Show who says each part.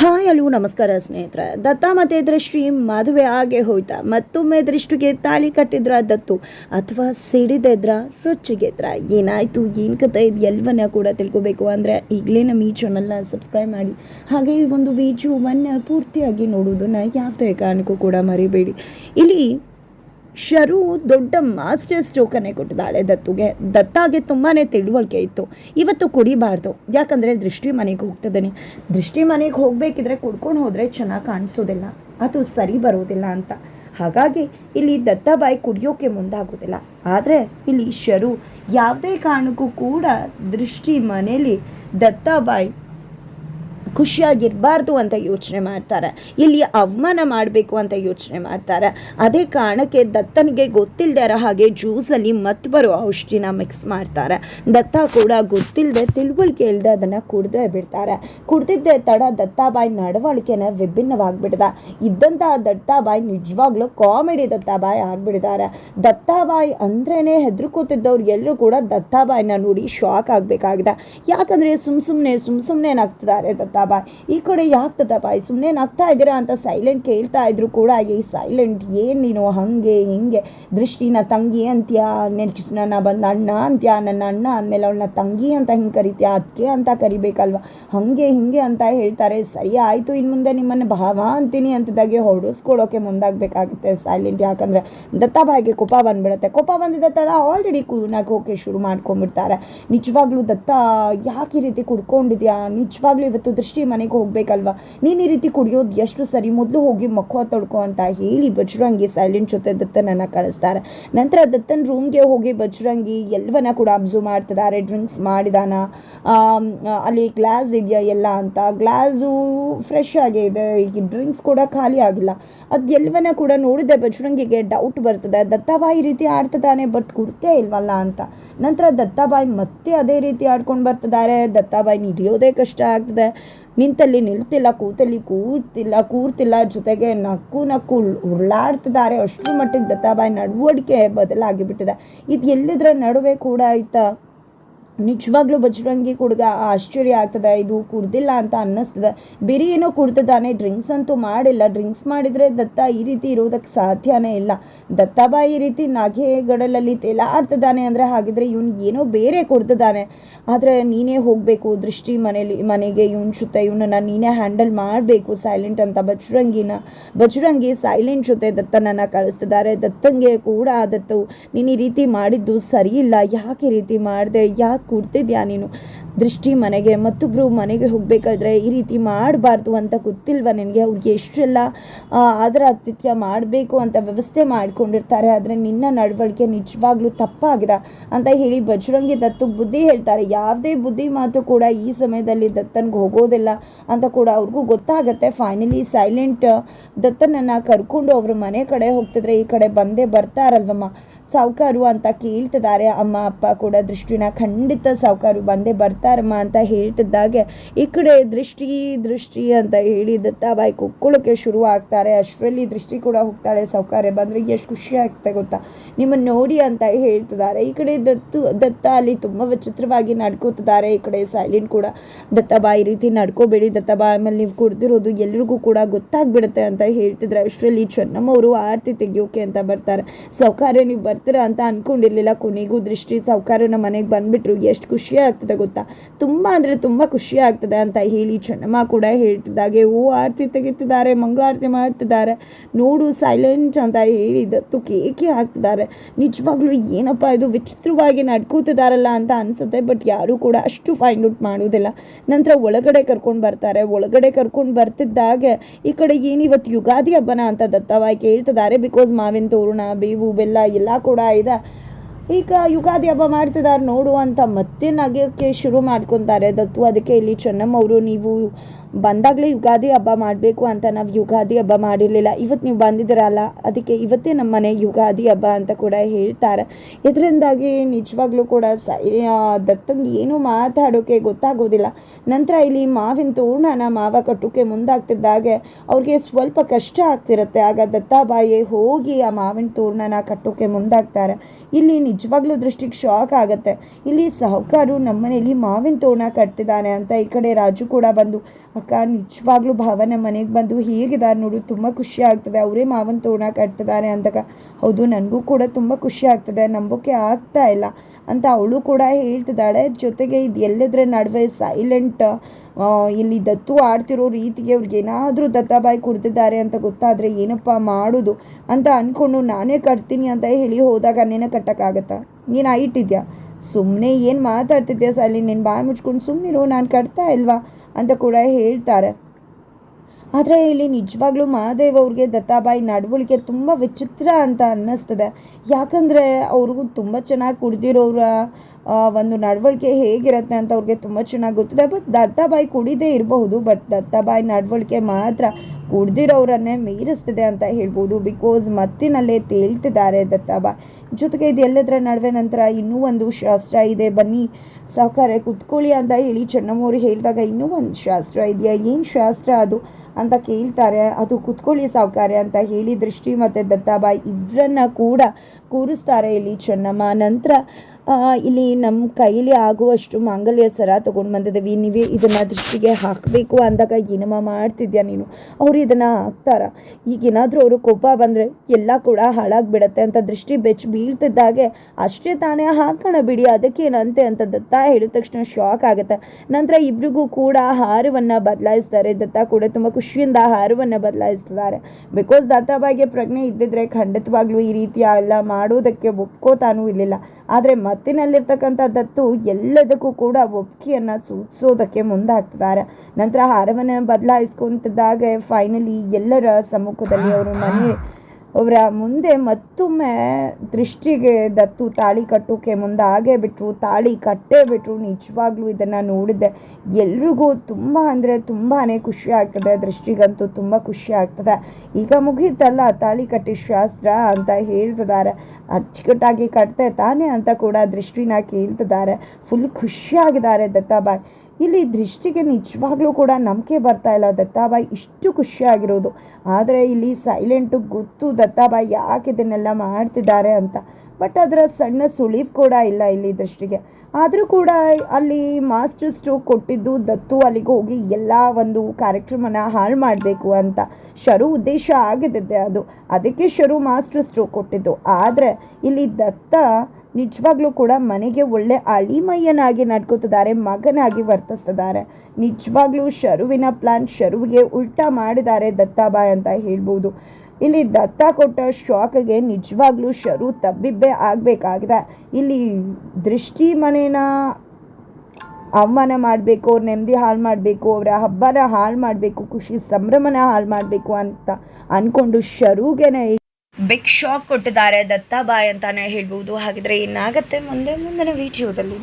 Speaker 1: Hi hello ನಮಸ್ಕಾರ ಸ್ನೇಹಿತರೆ. ದತ್ತ ಮತ್ತೆ ದೃಷ್ಟಿ ಮದುವೆ ಆಗೇ ಹೋಯ್ತಾ. ಮತ್ತೊಮ್ಮೆ ದೃಷ್ಟಿಗೆ ತಾಳಿ ಕಟ್ಟಿದ್ರ ದತ್ತು? ಅಥವಾ ಸಿಡಿದೆದ್ರ ರೊಚ್ಚಿಗೆದ್ರ ಏನಾಯಿತು? ಏನು ಕತೆ ಇದು? ಎಲ್ಲವನ್ನ ಕೂಡ ತಿಳ್ಕೊಬೇಕು ಅಂದರೆ ಈಗಲೇ ನಮ್ಮ ಈ ಚಾನಲ್ನ ಸಬ್ಸ್ಕ್ರೈಬ್ ಮಾಡಿ. ಹಾಗೆ ಈ ಒಂದು ವಿಡಿಯೋವನ್ನು ಪೂರ್ತಿಯಾಗಿ ನೋಡುವುದನ್ನು ಯಾವುದೇ ಕಾರಣಕ್ಕೂ ಕೂಡ ಮರಿಬೇಡಿ. ಇಲ್ಲಿ ಶರು ದೊಡ್ಡ ಮಾಸ್ಟರ್ ಸ್ಟ್ರೋಕನ್ನೇ ಕೊಟ್ಟಿದ್ದಾಳೆ ದತ್ತುಗೆ. ದತ್ತಾಗೆ ತುಂಬಾ ತಿಳುವಳಿಕೆ ಇತ್ತು. ಇವತ್ತು ಕುಡಿಬಾರ್ದು. ಯಾಕಂದರೆ ದೃಷ್ಟಿ ಮನೆಗೆ ಹೋಗ್ತಿದ್ದಾನೆ. ದೃಷ್ಟಿ ಮನೆಗೆ ಹೋಗಬೇಕಿದ್ರೆ ಕುಡ್ಕೊಂಡು ಹೋದರೆ ಚೆನ್ನಾಗಿ ಕಾಣಿಸೋದಿಲ್ಲ. ಅದು ಸರಿ ಬರೋದಿಲ್ಲ ಅಂತ. ಹಾಗಾಗಿ ಇಲ್ಲಿ ದತ್ತಾಬಾಯಿ ಕುಡಿಯೋಕೆ ಮುಂದಾಗೋದಿಲ್ಲ. ಆದರೆ ಇಲ್ಲಿ ಶರು ಯಾವುದೇ ಕಾರಣಕ್ಕೂ ಕೂಡ ದೃಷ್ಟಿ ಮನೆಯಲ್ಲಿ ದತ್ತಾಬಾಯಿ ಖುಷಿಯಾಗಿರಬಾರ್ದು ಅಂತ ಯೋಚನೆ ಮಾಡ್ತಾರೆ. ಇಲ್ಲಿ ಅವಮಾನ ಮಾಡಬೇಕು ಅಂತ ಯೋಚನೆ ಮಾಡ್ತಾರೆ. ಅದೇ ಕಾರಣಕ್ಕೆ ದತ್ತನಿಗೆ ಗೊತ್ತಿಲ್ಲದೆ ಇರೋ ಹಾಗೆ ಜ್ಯೂಸಲ್ಲಿ ಮತ್ತೆ ಬರೋ ಔಷಧಿನ ಮಿಕ್ಸ್ ಮಾಡ್ತಾರೆ. ದತ್ತ ಕೂಡ ಗೊತ್ತಿಲ್ಲದೆ ತಿಳುವಳಿಕೆ ಇಲ್ಲದೆ ಅದನ್ನು ಕುಡ್ದೇ ಬಿಡ್ತಾರೆ. ಕುಡ್ದಿದ್ದೆ ತಡ ದತ್ತಾಬಾಯಿ ನಡವಳಿಕೆನ ವಿಭಿನ್ನವಾಗಿಬಿಡ್ದ. ಇದ್ದಂತಹ ದತ್ತಾಬಾಯಿ ನಿಜವಾಗ್ಲೂ ಕಾಮಿಡಿ ದತ್ತಾಬಾಯಿ ಆಗಿಬಿಡ್ತಾರೆ ದತ್ತಾಬಾಯಿ ಅಂದ್ರೇ ಹೆದರ್ಕೋತಿದ್ದವ್ರು ಎಲ್ಲರೂ ಕೂಡ ದತ್ತಾಬಾಯಿನ ನೋಡಿ ಶಾಕ್ ಆಗಬೇಕಾಗಿದೆ. ಯಾಕಂದರೆ ಸುಮ್ಮ ಸುಮ್ಮನೆ ಸುಮ್ಮ ಸುಮ್ಮನೆ ನಗ್ತಿದ್ದಾರೆ ದತ್ತಾಬಾಯಿ ಈ ಕಡೆ ಯಾಕೆ ಬಾಯ್ ಸುಮ್ಮನೆ ನಗ್ತಾ ಇದ್ದೀರಾ ಅಂತ ಸೈಲೆಂಟ್ ಕೇಳ್ತಾ ಇದ್ರು ಕೂಡ ಈ ಸೈಲೆಂಟ್ ಏನು ನೀನು? ಹಾಗೆ, ಹಿಂಗೆ. ದೃಷ್ಟಿನ ತಂಗಿ ಅಂತ್ಯಾ ನೆಕ್ಸ್ಟ್ ನನ್ನ ಬಂದ ಅಣ್ಣ ಅಂತ್ಯಾ, ನನ್ನ ಅಣ್ಣ ಅಂದಮೇಲೆ ಅವಳನ್ನ ತಂಗಿ ಅಂತ ಹಿಂಗೆ ಕರಿತೀಯ? ಅದಕ್ಕೆ ಅಂತ ಕರಿಬೇಕಲ್ವ? ಹಾಗೆ, ಹಿಂಗೆ ಅಂತ ಹೇಳ್ತಾರೆ. ಸರಿ ಆಯಿತು ಇನ್ನು ಮುಂದೆ ನಿಮ್ಮನ್ನು ಭಾವ ಅಂತೀನಿ ಅಂತದಾಗೆ ಹೊಡಿಸ್ಕೊಳ್ಳೋಕೆ ಮುಂದಾಗಬೇಕಾಗುತ್ತೆ ಸೈಲೆಂಟ್ ಯಾಕಂದರೆ ದತ್ತಾಬಾಯಿಗೆ ಕೋಪ ಬಂದ್ಬಿಡುತ್ತೆ. ಕೋಪ ಬಂದಿದ್ದ ತಡ ಆಲ್ರೆಡಿ ಹೋಗಿ ಶುರು ಮಾಡ್ಕೊಂಡ್ಬಿಡ್ತಾರೆ. ನಿಜವಾಗ್ಲೂ ದತ್ತ, ಯಾಕೆ ಈ ರೀತಿ ಕುಡ್ಕೊಂಡಿದ್ಯಾ? ನಿಜವಾಗ್ಲೂ ಇವತ್ತು ದೃಷ್ಟಿ ಮನೆಗೆ ಹೋಗ್ಬೇಕಲ್ವಾ? ನೀನು ಈ ರೀತಿ ಕುಡಿಯೋದು ಎಷ್ಟು ಸರಿ? ಮೊದಲು ಹೋಗಿ ಮಖ ತೊಡ್ಕೊ ಅಂತ ಹೇಳಿ ಬಜರಂಗಿ ಸೈಲೆಂಟ್ ಜೊತೆ ದತ್ತನನ್ನು ಕಳಿಸ್ತಾರೆ. ನಂತರ ದತ್ತನ ರೂಮ್ಗೆ ಹೋಗಿ ಬಜರಂಗಿ ಎಲ್ಲವನ್ನ ಕೂಡ ಅಬ್ಸರ್ವ್ ಮಾಡ್ತಿದ್ದಾರೆ ಡ್ರಿಂಕ್ಸ್ ಮಾಡಿದಾನ. ಅಲ್ಲಿ ಗ್ಲಾಸ್ ಇದೆಯಾ ಎಲ್ಲ ಅಂತ. ಗ್ಲಾಸು ಫ್ರೆಶ್ ಆಗೇ ಇದೆ. ಈಗ ಡ್ರಿಂಕ್ಸ್ ಕೂಡ ಖಾಲಿ ಆಗಿಲ್ಲ. ಅದು ಎಲ್ಲವನ್ನ ಕೂಡ ನೋಡಿದೆ, ಬಜರಂಗಿಗೆ ಡೌಟ್ ಬರ್ತದೆ. ದತ್ತಾಬಾಯಿ ಈ ರೀತಿ ಆಡ್ತಿದ್ದಾನೆ ಬಟ್ ಕುಡ್ತೇ ಇಲ್ವಲ್ಲ ಅಂತ. ನಂತರ ದತ್ತಾಬಾಯಿ ಮತ್ತೆ ಅದೇ ರೀತಿ ಆಡ್ಕೊಂಡು ಬರ್ತಿದ್ದಾರೆ ದತ್ತಾಬಾಯಿ ಹಿಡಿಯೋದೇ ಕಷ್ಟ ಆಗ್ತದೆ. ನಿಂತಲ್ಲಿ ನಿಲ್ತಿಲ್ಲ, ಕೂತಲ್ಲಿ ಕೂತಿಲ್ಲ, ಕೂರ್ತಿಲ್ಲ, ಜೊತೆಗೆ ನಕ್ಕು ನಕ್ಕು ಉರುಳಾಡ್ತಿದ್ದಾರೆ. ಅಷ್ಟರ ಮಟ್ಟಿಗೆ ದತ್ತಾಬಾಯಿ ನಡವಳಿಕೆ ಬದಲಾಗಿಬಿಟ್ಟಿದೆ. ಇದು ಎಲ್ಲಿದ್ರ ನಡುವೆ ಕೂಡ ಆಯ್ತಾ? ನಿಜವಾಗ್ಲೂ ಬಜರಂಗಿ ಕುಡ್ಗ ಆಶ್ಚರ್ಯ ಆಗ್ತದೆ, ಇದು ಕುಡ್ದಿಲ್ಲ ಅಂತ ಅನ್ನಿಸ್ತದೆ. ಬೇರೆ ಏನೋ ಕುಡ್ತಿದ್ದಾನೆ ಡ್ರಿಂಕ್ಸ್ ಅಂತೂ ಮಾಡಿಲ್ಲ. ಡ್ರಿಂಕ್ಸ್ ಮಾಡಿದರೆ ದತ್ತ ಈ ರೀತಿ ಇರೋದಕ್ಕೆ ಸಾಧ್ಯನೇ ಇಲ್ಲ. ದತ್ತಾಬಾಯಿ ಈ ರೀತಿ ನಗೆ ಗಡಲಲ್ಲಿ ತೇಲಾಡ್ತಿದ್ದಾನೆ ಅಂದರೆ ಹಾಗಿದ್ರೆ ಇವನು ಏನೋ ಬೇರೆ ಕೊಡ್ತಿದ್ದಾನೆ. ಆದರೆ ನೀನೇ ಹೋಗಬೇಕು, ದೃಷ್ಟಿ ಮನೇಲಿ, ಮನೆಗೆ ಇವನ್ ಜೊತೆ ಇವನನ್ನು ನೀನೇ ಹ್ಯಾಂಡಲ್ ಮಾಡಬೇಕು ಸೈಲೆಂಟ್ ಅಂತ ಬಜರಂಗಿನ. ಬಜರಂಗಿ ಸೈಲೆಂಟ್ ಜೊತೆ ದತ್ತನನ್ನು ಕಳಿಸ್ತಿದ್ದಾರೆ. ದತ್ತಂಗೆ ಕೂಡ ದತ್ತು ನೀನು ಈ ರೀತಿ ಮಾಡಿದ್ದು ಸರಿ ಇಲ್ಲ. ಯಾಕೆ ಈ ರೀತಿ ಮಾಡಿದೆ? ಯಾಕೆ ಕುಡ್ತಿದ್ಯಾ ನೀನು? ದೃಷ್ಟಿ ಮನೆಗೆ ಮತ್ತೊಬ್ಬರು ಮನೆಗೆ ಹೋಗಬೇಕಾದ್ರೆ ಈ ರೀತಿ ಮಾಡಬಾರ್ದು ಅಂತ ಗೊತ್ತಿಲ್ವ ನಿನಗೆ? ಅವ್ರಿಗೆ ಎಷ್ಟೆಲ್ಲ ಆದರ ಆತಿಥ್ಯ ಮಾಡಬೇಕು ಅಂತ ವ್ಯವಸ್ಥೆ ಮಾಡ್ಕೊಂಡಿರ್ತಾರೆ, ಆದರೆ ನಿನ್ನ ನಡವಳಿಕೆ ನಿಜವಾಗ್ಲೂ ತಪ್ಪಾಗಿದೆ ಅಂತ ಹೇಳಿ ಬಜರಂಗಿ ದತ್ತು ಬುದ್ಧಿ ಹೇಳ್ತಾರೆ. ಯಾವುದೇ ಬುದ್ಧಿ ಮಾತು ಕೂಡ ಈ ಸಮಯದಲ್ಲಿ ದತ್ತನಿಗೆ ಹೋಗೋದಿಲ್ಲ ಅಂತ ಕೂಡ ಅವ್ರಿಗೂ ಗೊತ್ತಾಗತ್ತೆ. ಫೈನಲಿ ಸೈಲೆಂಟ್ ದತ್ತನನ್ನು ಕರ್ಕೊಂಡು ಅವರು ಮನೆ ಕಡೆ ಹೋಗ್ತಿದ್ರೆ ಈ ಕಡೆ ಬಂದೇ ಬರ್ತಾರಲ್ವಮ್ಮ ಸಾವುಕಾರು ಅಂತ ಕೇಳ್ತಿದ್ದಾರೆ. ಅಮ್ಮ, ಅಪ್ಪ ಕೂಡ ದೃಷ್ಟಿನ ಖಂಡಿತ ಸಾವುಕಾರು ಬಂದೇ ಬರ್ತಾರಮ್ಮ ಅಂತ ಹೇಳ್ತಿದ್ದಾಗೆ. ಈ ಕಡೆ ದೃಷ್ಟಿ ದೃಷ್ಟಿ ಅಂತ ಹೇಳಿ ದತ್ತಾಬಾಯಿ ಕುಕ್ಕೊಳ್ಳೋಕ್ಕೆ ಶುರು ಆಗ್ತಾರೆ. ಅಷ್ಟರಲ್ಲಿ ದೃಷ್ಟಿ ಕೂಡ ಹೋಗ್ತಾಳೆ ಸಾವುಕಾರೆ. ಬಂದರೆ ಎಷ್ಟು ಖುಷಿ ಆಗ್ತದೆ ಗೊತ್ತಾ? ನಿಮ್ಮನ್ನು ನೋಡಿ ಅಂತ ಹೇಳ್ತಿದ್ದಾರೆ. ಈ ಕಡೆ ದತ್ತು, ದತ್ತ ಅಲ್ಲಿ ತುಂಬ ವಿಚಿತ್ರವಾಗಿ ನಡ್ಕೋತಿದ್ದಾರೆ. ಈ ಕಡೆ ಸೈಲೆಂಟ್ ಕೂಡ ದತ್ತಬಾ ಈ ರೀತಿ ನಡ್ಕೋಬೇಡಿ. ದತ್ತಬಾ ಆಮೇಲೆ ನೀವು ಕುಡ್ದಿರೋದು ಎಲ್ರಿಗೂ ಕೂಡ ಗೊತ್ತಾಗ್ಬಿಡುತ್ತೆ ಅಂತ ಹೇಳ್ತಿದ್ರೆ ಅಷ್ಟರಲ್ಲಿ ಚೆನ್ನಮ್ಮ ಅವರು ಆರತಿ ತೆಗಿಯೋಕೆ ಅಂತ ಬರ್ತಾರೆ. ಸೌಕರ್ಯ ನೀವು ಬರ್ತೀರಾ ಅಂತ ಅನ್ಕೊಂಡಿರ್ಲಿಲ್ಲ. ಕೊನೆಗೂ ದೃಷ್ಟಿ ಸೌಕರ್ಯನ ಮನೆಗೆ ಬಂದುಬಿಟ್ರು. ಎಷ್ಟು ಖುಷಿ ಆಗ್ತದೆ ಗೊತ್ತಾ? ತುಂಬ ಅಂದರೆ ತುಂಬ ಖುಷಿ ಆಗ್ತದೆ ಅಂತ ಹೇಳಿ ಚೆನ್ನಮ್ಮ ಕೂಡ ಹೇಳ್ತಿದ್ದಾಗೆ, ಓ, ಆರತಿ ತೆಗಿತಿದ್ದಾರೆ, ಮಂಗಳಾರತಿ ಮಾಡ್ತಿದ್ದಾರೆ. ನೋಡು ಸೈಲೆಂಟ್ ಅಂತ ಹೇಳಿ ದತ್ತು ಕೇಕೆ ಹಾಕ್ತಿದ್ದಾರೆ. ನಿಜವಾಗ್ಲೂ ಏನಪ್ಪ ಇದು? ವಿಚಿತ್ರವಾಗಿ ನಡ್ಕೋತಿದಾರಲ್ಲ ಅಂತ ಅನ್ಸುತ್ತೆ ಬಟ್ ಯಾರೂ ಕೂಡ ಅಷ್ಟು ಫೈಂಡ್ ಔಟ್ ಮಾಡೋದಿಲ್ಲ ನಂತರ ಒಳಗಡೆ ಕರ್ಕೊಂಡು ಬರ್ತಾರೆ. ಒಳಗಡೆ ಕರ್ಕೊಂಡು ಬರ್ತಿದ್ದಾಗೆ, ಈ ಕಡೆ ಏನಿವತ್ತು ಯುಗಾದಿ ಹಬ್ಬನ ಅಂತ ದತ್ತವಾಗಿ ಹೇಳ್ತಿದ್ದಾರೆ ಬಿಕಾಸ್ ಮಾವಿನ ತೋರಣ, ಬೇವು, ಬೆಲ್ಲ ಎಲ್ಲ ಕೂಡ ಇದೆ. ಈಗ ಯುಗಾದಿ ಹಬ್ಬ ಮಾಡ್ತಿದ್ದಾರೆ ನೋಡು ಅಂತ ಮತ್ತೆ ನಗೆಯೋಕ್ಕೆ ಶುರು ಮಾಡ್ಕೊತಾರೆ. ದತ್ತು, ಅದಕ್ಕೆ ಇಲ್ಲಿ ಚೆನ್ನಮ್ಮ ಅವರು, ನೀವು ಬಂದಾಗಲೇ ಯುಗಾದಿ ಹಬ್ಬ ಮಾಡಬೇಕು ಅಂತ ನಾವು ಯುಗಾದಿ ಹಬ್ಬ ಮಾಡಿರಲಿಲ್ಲ. ಇವತ್ತು ನೀವು ಬಂದಿದ್ದೀರಲ್ಲ, ಅದಕ್ಕೆ ಇವತ್ತೇ ನಮ್ಮ ಮನೆ ಯುಗಾದಿ ಹಬ್ಬ ಅಂತ ಕೂಡ ಹೇಳ್ತಾರೆ. ಇದರಿಂದಾಗಿ ನಿಜವಾಗ್ಲೂ ಕೂಡ ಸೈ ದತ್ತಂಗೆ ಏನೂ ಮಾತಾಡೋಕ್ಕೆ ಗೊತ್ತಾಗೋದಿಲ್ಲ. ನಂತರ ಇಲ್ಲಿ ಮಾವಿನ ತೋರಣನ ಮಾವ ಕಟ್ಟೋಕ್ಕೆ ಮುಂದಾಗ್ತಿದ್ದಾಗೆ ಅವ್ರಿಗೆ ಸ್ವಲ್ಪ ಕಷ್ಟ ಆಗ್ತಿರುತ್ತೆ. ಆಗ ದತ್ತಾಬಾಯಿ ಹೋಗಿ ಆ ಮಾವಿನ ತೋರಣನ ಕಟ್ಟೋಕ್ಕೆ ಮುಂದಾಗ್ತಾರೆ. ಇಲ್ಲಿ ನಿಜವಾಗ್ಲೂ ದೃಷ್ಟಿಗೆ ಶಾಕ್ ಆಗುತ್ತೆ. ಇಲ್ಲಿ ಸಾಹುಕಾರು ನಮ್ಮನೇಲಿ ಮಾವಿನ ತೋರಣ ಕಟ್ತಿದ್ದಾನೆ ಅಂತ ಈ ಕಡೆ ರಾಜು ಕೂಡ ಬಂದು ಅಕ್ಕ ನಿಜವಾಗ್ಲೂ ಭಾವನ ಮನೆಗೆ ಬಂದು ಹೇಗಿದ್ದಾರೆ ನೋಡು, ತುಂಬ ಖುಷಿ ಆಗ್ತದೆ. ಅವರೇ ಮಾವನ ತೋರಣ ಕಟ್ತಿದ್ದಾರೆ ಅಂದಾಗ ಹೌದು, ನನಗೂ ಕೂಡ ತುಂಬ ಖುಷಿ ಆಗ್ತದೆ. ನಂಬೋಕೆ ಆಗ್ತಾ ಇಲ್ಲ ಅಂತ ಅವಳು ಕೂಡ ಹೇಳ್ತಿದ್ದಾಳೆ. ಜೊತೆಗೆ ಇದು ಎಲ್ಲದರ ನಡುವೆ ಸೈಲೆಂಟ್ ಇಲ್ಲಿ ದತ್ತು ಆಡ್ತಿರೋ ರೀತಿಗೆ ಅವ್ರಿಗೆ ಏನಾದರೂ ದತ್ತಾಬಾಯಿ ಕುಡ್ದಿದ್ದಾರೆ ಅಂತ ಗೊತ್ತಾದರೆ ಏನಪ್ಪ ಮಾಡೋದು ಅಂತ ಅಂದ್ಕೊಂಡು ನಾನೇ ಕಟ್ತೀನಿ ಅಂತ ಹೇಳಿ ಹೋದಾಗ ನೀನೇ ಕಟ್ಟೋಕ್ಕಾಗತ್ತಾ? ನೀನು ಇಟ್ಟಿದ್ಯಾ ಸುಮ್ಮನೆ ಏನು ಮಾತಾಡ್ತಿದ್ಯಾ ಸಲ್ಲಿ ನೀನು ಬಾಯಿ ಮುಚ್ಕೊಂಡು ಸುಮ್ಮನಿರು ನಾನು ಕಟ್ತಾ ಇಲ್ವಾ? ಅಂತ ಕೂಡ ಹೇಳ್ತಾರೆ. ಆದರೆ ಇಲ್ಲಿ ನಿಜವಾಗ್ಲೂ ಮಹಾದೇವ್ ಅವ್ರಿಗೆ ದತ್ತಾಬಾಯಿ ನಡವಳಿಕೆ ತುಂಬ ವಿಚಿತ್ರ ಅಂತ ಅನ್ನಿಸ್ತದೆ. ಯಾಕಂದರೆ ಅವ್ರಿಗೂ ತುಂಬ ಚೆನ್ನಾಗಿ ಕುಡ್ದಿರೋರ ಒಂದು ನಡವಳಿಕೆ ಹೇಗಿರುತ್ತೆ ಅಂತ ಅವ್ರಿಗೆ ತುಂಬ ಚೆನ್ನಾಗಿ ಗೊತ್ತಿದೆ. ಬಟ್ ದತ್ತಾಬಾಯಿ ಕುಡಿದೇ ಇರಬಹುದು ಬಟ್ ದತ್ತಾಬಾಯಿ ನಡವಳಿಕೆ ಮಾತ್ರ ಕುಡ್ದಿರೋರನ್ನೇ ಮೀರಿಸ್ತಿದೆ ಅಂತ ಹೇಳ್ಬೋದು. ಬಿಕಾಸ್ ಮತ್ತಿನಲ್ಲೇ ತೇಲ್ತಿದ್ದಾರೆ ದತ್ತಾಬಾಯಿ. ಜೊತೆಗೆ ಇದೆಲ್ಲದರ ನಡುವೆ ನಂತರ ಇನ್ನೂ ಒಂದು ಶಾಸ್ತ್ರ ಇದೆ. ಬನ್ನಿ ಸಹಕಾರ ಕುತ್ಕೊಳ್ಳಿ ಅಂತ ಹೇಳಿ ಚೆನ್ನಮ್ಮವ್ರು ಹೇಳಿದಾಗ ಇನ್ನೂ ಒಂದು ಶಾಸ್ತ್ರ ಇದೆಯಾ? ಏನು ಶಾಸ್ತ್ರ ಅದು ಅಂತ ಕೇಳ್ತಾರೆ. ಅದು ಕುತ್ಕೊಳ್ಳಿ ಸಾವುಕಾರ್ಯ ಅಂತ ಹೇಳಿ ದೃಷ್ಟಿ ಮತ್ತು ದತ್ತಾಬಾಯಿ ಇಬ್ಬರನ್ನ ಕೂಡ ಕೂರಿಸ್ತಾರೆ ಇಲ್ಲಿ ಚೆನ್ನಮ್ಮ. ನಂತರ ಇಲ್ಲಿ ನಮ್ಮ ಕೈಲಿ ಆಗುವಷ್ಟು ಮಾಂಗಲ್ಯ ಸರ ತೊಗೊಂಡು ಬಂದಿದ್ದೀವಿ. ನೀವೇ ಇದನ್ನು ದೃಷ್ಟಿಗೆ ಹಾಕಬೇಕು ಅಂದಾಗ ಏನಮ್ಮ ಮಾಡ್ತಿದ್ಯಾ ನೀನು? ಅವರು ಇದನ್ನು ಹಾಕ್ತಾರ. ಈಗ ಏನಾದರೂ ಅವರು ಕೋಪ ಬಂದರೆ ಎಲ್ಲ ಕೂಡ ಹಾಳಾಗಿಬಿಡತ್ತೆ ಅಂತ ದೃಷ್ಟಿ ಬೆಚ್ಚ ಬೀಳ್ತಿದ್ದಾಗೆ ಅಷ್ಟೇ ತಾನೇ ಹಾಕೋಣ ಬಿಡಿ. ಅದಕ್ಕೇನಂತೆ ಅಂತ ದತ್ತ ಹೇಳಿದ ತಕ್ಷಣ ಶಾಕ್ ಆಗುತ್ತೆ. ನಂತರ ಇಬ್ರಿಗೂ ಕೂಡ ಹಾರವನ್ನು ಬದಲಾಯಿಸ್ತಾರೆ. ದತ್ತ ಕೂಡ ತುಂಬ ಖುಷಿಯಿಂದ ಹಾರವನ್ನು ಬದಲಾಯಿಸ್ತಿದ್ದಾರೆ. ಬಿಕಾಸ್ ದತ್ತಾಬಾಯಿಗೆ ಪ್ರಜ್ಞೆ ಇದ್ದಿದ್ರೆ ಖಂಡಿತವಾಗ್ಲೂ ಈ ರೀತಿಯ ಎಲ್ಲ ಮಾಡೋದಕ್ಕೆ ಒಪ್ಕೋತಾನೂ ಇರಲಿಲ್ಲ. ಆದರೆ ಮತ್ತಿನಲ್ಲಿರ್ತಕ್ಕಂಥ ದತ್ತು ಎಲ್ಲದಕ್ಕೂ ಕೂಡ ಒಪ್ಪಿಗೆಯನ್ನು ಸೂಚಿಸೋದಕ್ಕೆ ಮುಂದಾಗ್ತಿದ್ದಾರೆ. ನಂತರ ಹಾರವನ್ನು ಬದಲಾಯಿಸ್ಕೊಂತಿದ್ದಾಗ ಫೈನಲಿ ಎಲ್ಲರ ಸಮ್ಮುಖದಲ್ಲಿ ಅವರು ಮನೆ ಅವರ ಮುಂದೆ ಮತ್ತೊಮ್ಮೆ ದೃಷ್ಟಿಗೆ ದತ್ತು, ತಾಳಿ ಕಟ್ಟೋಕೆ ಮುಂದಾಗೇ ಬಿಟ್ಟರು ತಾಳಿ ಕಟ್ಟೇ ಬಿಟ್ಟರು ನಿಜವಾಗ್ಲೂ ಇದನ್ನು ನೋಡಿದ್ದೆ. ಎಲ್ರಿಗೂ ತುಂಬ ಅಂದರೆ ತುಂಬಾ ಖುಷಿ ಆಗ್ತದೆ, ದೃಷ್ಟಿಗಂತೂ ತುಂಬ ಖುಷಿ ಆಗ್ತದೆ. ಈಗ ಮುಗೀತಲ್ಲ, ತಾಳಿ ಕಟ್ಟಿ ಶಾಸ್ತ್ರ ಅಂತ ಹೇಳ್ತಿದ್ದಾರೆ. ಅಚ್ಚುಕಟ್ಟಾಗಿ ಕಟ್ತೆ ತಾನೇ ಅಂತ ಕೂಡ ದೃಷ್ಟಿನ ಕೇಳ್ತಿದ್ದಾರೆ. ಫುಲ್ ಖುಷಿಯಾಗಿದ್ದಾರೆ ದತ್ತಾಬಾಯಿ. ಇಲ್ಲಿ ದೃಷ್ಟಿಗೆ ನಿಜವಾಗ್ಲೂ ಕೂಡ ನಂಬಿಕೆ ಬರ್ತಾ ಇಲ್ಲ. ದತ್ತಾಬಾಯಿ ಇಷ್ಟು ಖುಷಿಯಾಗಿರೋದು. ಆದರೆ ಇಲ್ಲಿ ಸೈಲೆಂಟು ಗೊತ್ತು ದತ್ತಾಬಾಯಿ ಯಾಕೆ ಇದನ್ನೆಲ್ಲ ಮಾಡ್ತಿದ್ದಾರೆ ಅಂತ. ಬಟ್ ಅದರ ಸಣ್ಣ ಸುಳಿವು ಕೂಡ ಇಲ್ಲ ಇಲ್ಲಿ ದೃಷ್ಟಿಗೆ. ಆದರೂ ಕೂಡ ಅಲ್ಲಿ ಮಾಸ್ಟರ್ ಸ್ಟ್ರೋಕ್ ಕೊಟ್ಟಿದ್ದು ದತ್ತು ಅಲ್ಲಿಗೆ ಹೋಗಿ ಎಲ್ಲ ಒಂದು ಕಾರ್ಯಕ್ರಮನ ಹಾಳು ಮಾಡಬೇಕು ಅಂತ ಶರು ಉದ್ದೇಶ ಆಗಿದ್ದೆ ಅದು. ಅದಕ್ಕೆ ಶರು ಮಾಸ್ಟರ್ ಸ್ಟ್ರೋಕ್ ಕೊಟ್ಟಿದ್ದು. ಆದರೆ ಇಲ್ಲಿ ದತ್ತ ನಿಜವಾಗ್ಲೂ ಕೂಡ ಮನೆಗೆ ಒಳ್ಳೆ ಅಳಿಮಯ್ಯನಾಗಿ ನಡ್ಕೋತಿದ್ದಾರೆ, ಮಗನಾಗಿ ವರ್ತಿಸ್ತಿದ್ದಾರೆ. ನಿಜವಾಗ್ಲೂ ಶರುವಿನ ಪ್ಲಾನ್ ಶರುವಿಗೆ ಉಲ್ಟಾ ಮಾಡಿದ್ದಾರೆ ದತ್ತಾಬಾಯ್ ಅಂತ ಹೇಳ್ಬೋದು. ಇಲ್ಲಿ ದತ್ತ ಕೊಟ್ಟ ಶಾಕ್ಗೆ ನಿಜವಾಗ್ಲೂ ಶರು ತಬ್ಬಿಬ್ಬೆ ಆಗಬೇಕಾಗಿದೆ. ಇಲ್ಲಿ ದೃಷ್ಟಿ ಮನೇನ ಅವಮಾನ ಮಾಡಬೇಕು, ಅವ್ರ ನೆಮ್ಮದಿ ಹಾಳು ಮಾಡಬೇಕು, ಅವರ ಹಬ್ಬನ ಹಾಳು ಮಾಡಬೇಕು, ಖುಷಿ ಸಂಭ್ರಮನ ಹಾಳು ಮಾಡಬೇಕು ಅಂತ ಅಂದ್ಕೊಂಡು ಶರುಗೆನೆ ಬಿಗ್ ಶಾಕ್ ಕೊಟ್ಟಿದ್ದಾರೆ ದತ್ತಾಬಾಯ್ ಅಂತಾನೆ ಹೇಳ್ಬೋದು. ಹಾಗಿದ್ರೆ ಏನಾಗುತ್ತೆ ಮುಂದೆ ಮುಂದಿನ ವಿಡಿಯೋದಲ್ಲಿ